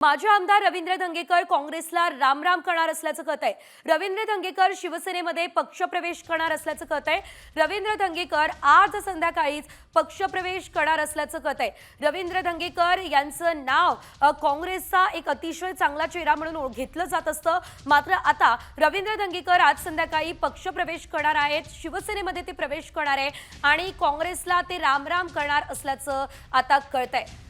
माजी आमदार रवींद्र धंगेकर काँग्रेसला रामराम करणार असल्याचं कळत आहे रवींद्र धंगेकर शिवसेनेमध्ये पक्षप्रवेश करणार असल्याचं कळत आहे रवींद्र धंगेकर आज संध्याकाळीच पक्षप्रवेश करणार असल्याचं कळत आहे रवींद्र धंगेकर यांचं नाव काँग्रेसचा एक अतिशय चांगला चेहरा म्हणून घेतलं जात असतं. मात्र आता रवींद्र धंगेकर आज संध्याकाळी पक्षप्रवेश करणार आहेत शिवसेनेमध्ये ते प्रवेश करणार आहे आणि काँग्रेसला ते रामराम करणार असल्याचं आता कळत आहे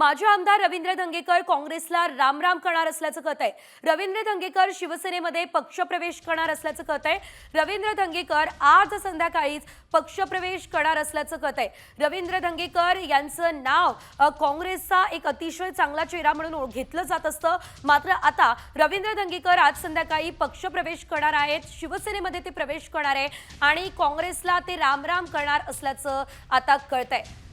माजी आमदार रवींद्र धंगेकर काँग्रेसला रामराम करणार असल्याचं कळत आहे रवींद्र धंगेकर शिवसेनेमध्ये पक्षप्रवेश करणार असल्याचं कळत आहे रवींद्र धंगेकर आज संध्याकाळीच पक्षप्रवेश करणार असल्याचं कळत आहे रवींद्र धंगेकर यांचं नाव काँग्रेसचा एक अतिशय चांगला चेहरा म्हणून ओळ- घेतलं जात असतं. मात्र आता रवींद्र धंगेकर आज संध्याकाळी पक्षप्रवेश करणार आहेत. शिवसेनेमध्ये ते प्रवेश करणार आहे आणि काँग्रेसला ते रामराम करणार असल्याचं आता कळत आहे